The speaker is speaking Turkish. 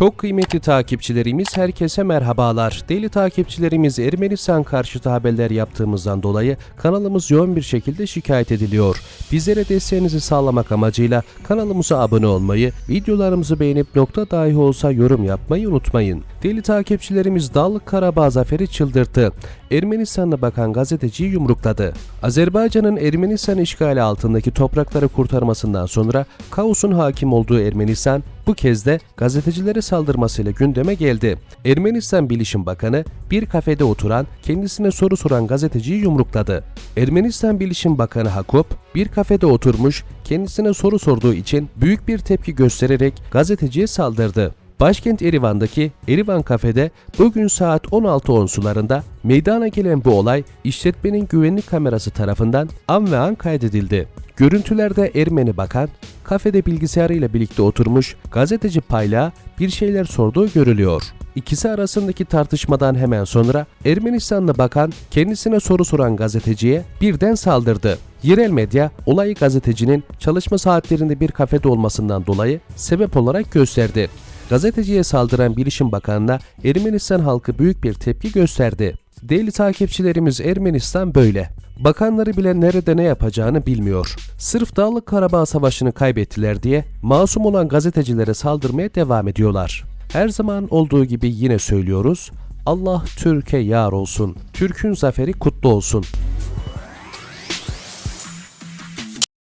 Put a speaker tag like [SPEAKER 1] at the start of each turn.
[SPEAKER 1] Çok kıymetli takipçilerimiz herkese merhabalar. Deli takipçilerimiz Ermenistan karşıtı haberler yaptığımızdan dolayı kanalımız yoğun bir şekilde şikayet ediliyor. Bizlere desteğinizi sağlamak amacıyla kanalımıza abone olmayı, videolarımızı beğenip nokta dahi olsa yorum yapmayı unutmayın. Deli takipçilerimiz Dağlık Karabağ zaferi çıldırttı. Ermenistan'a bakan gazeteciyi yumrukladı. Azerbaycan'ın Ermenistan işgali altındaki toprakları kurtarmasından sonra kaosun hakim olduğu Ermenistan bu kez de gazetecilere saldırmasıyla gündeme geldi. Ermenistan Bilişim Bakanı bir kafede oturan, kendisine soru soran gazeteciyi yumrukladı. Ermenistan Bilişim Bakanı Hakup bir kafede oturmuş, kendisine soru sorduğu için büyük bir tepki göstererek gazeteciye saldırdı. Başkent Erivan'daki Erivan kafede bugün saat 16.10 sularında meydana gelen bu olay işletmenin güvenlik kamerası tarafından an ve an kaydedildi. Görüntülerde Ermeni bakan kafede bilgisayarıyla birlikte oturmuş gazeteci Payla bir şeyler sorduğu görülüyor. İkisi arasındaki tartışmadan hemen sonra Ermenistanlı bakan kendisine soru soran gazeteciye birden saldırdı. Yerel medya olayı gazetecinin çalışma saatlerinde bir kafede olmasından dolayı sebep olarak gösterdi. Gazeteciye saldıran Bilişim Bakanı'na Ermenistan halkı büyük bir tepki gösterdi. Değerli takipçilerimiz Ermenistan böyle. Bakanları bile nerede ne yapacağını bilmiyor. Sırf Dağlık Karabağ Savaşı'nı kaybettiler diye masum olan gazetecilere saldırmaya devam ediyorlar. Her zaman olduğu gibi yine söylüyoruz. Allah Türkiye yar olsun. Türk'ün zaferi kutlu olsun.